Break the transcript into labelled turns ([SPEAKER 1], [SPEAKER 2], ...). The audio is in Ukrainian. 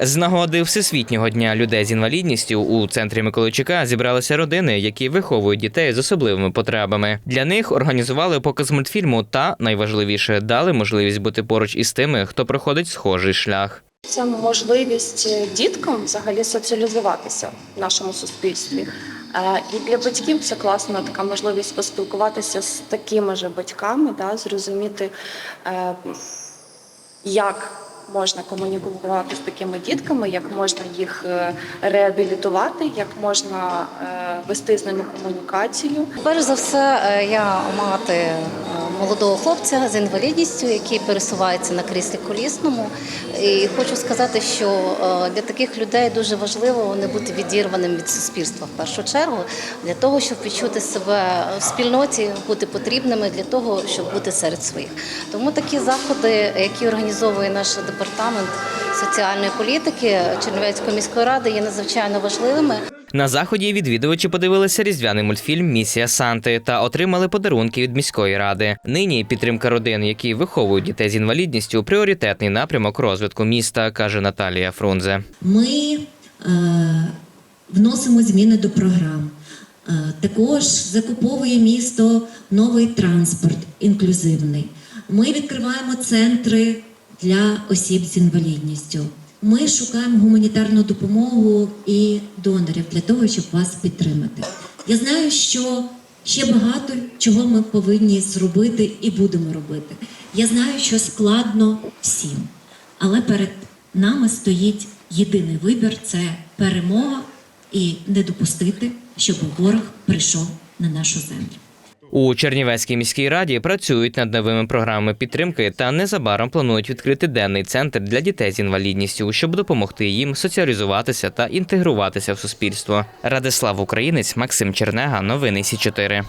[SPEAKER 1] З нагоди Всесвітнього дня людей з інвалідністю у центрі Миколайчука зібралися родини, які виховують дітей з особливими потребами. Для них організували показ мультфільму та найважливіше дали можливість бути поруч із тими, хто проходить схожий шлях.
[SPEAKER 2] Це можливість діткам взагалі соціалізуватися в нашому суспільстві. Е, І для батьків це класна така можливість поспілкуватися з такими ж батьками, да, зрозуміти, е, як можна комунікувати з такими дітками, як можна їх е, реабілітувати, як можна е, вести з ними комунікацію.
[SPEAKER 3] Перш за все, е, я мати молодого хлопця з інвалідністю, який пересувається на кріслі колісному. І хочу сказати, що е, для таких людей дуже важливо не бути відірваним від суспільства в першу чергу, для того, щоб відчути себе в спільноті, бути потрібними для того, щоб бути серед своїх. Тому такі заходи, які організовує наш департамент соціальної політики Чернівецької міської ради, є надзвичайно важливими.
[SPEAKER 1] На заході відвідувачі подивилися різдвяний мультфільм Місія Санти та отримали подарунки від міської ради. Нині підтримка родин, які виховують дітей з інвалідністю, пріоритетний напрямок розвитку міста, каже Наталія Фрунзе.
[SPEAKER 4] Ми е, вносимо зміни до програм. Е, також закуповує місто новий транспорт інклюзивний. Ми відкриваємо центри для осіб з інвалідністю. Ми шукаємо гуманітарну допомогу і донорів для того, щоб вас підтримати. Я знаю, що ще багато чого ми повинні зробити і будемо робити. Я знаю, що складно всім, але перед нами стоїть єдиний вибір це перемога і не допустити, щоб ворог прийшов на нашу землю.
[SPEAKER 1] У Чернівецькій міській раді працюють над новими програмами підтримки та незабаром планують відкрити денний центр для дітей з інвалідністю, щоб допомогти їм соціалізуватися та інтегруватися в суспільство. Радислав Українець, Максим Чернега, новини Сі 4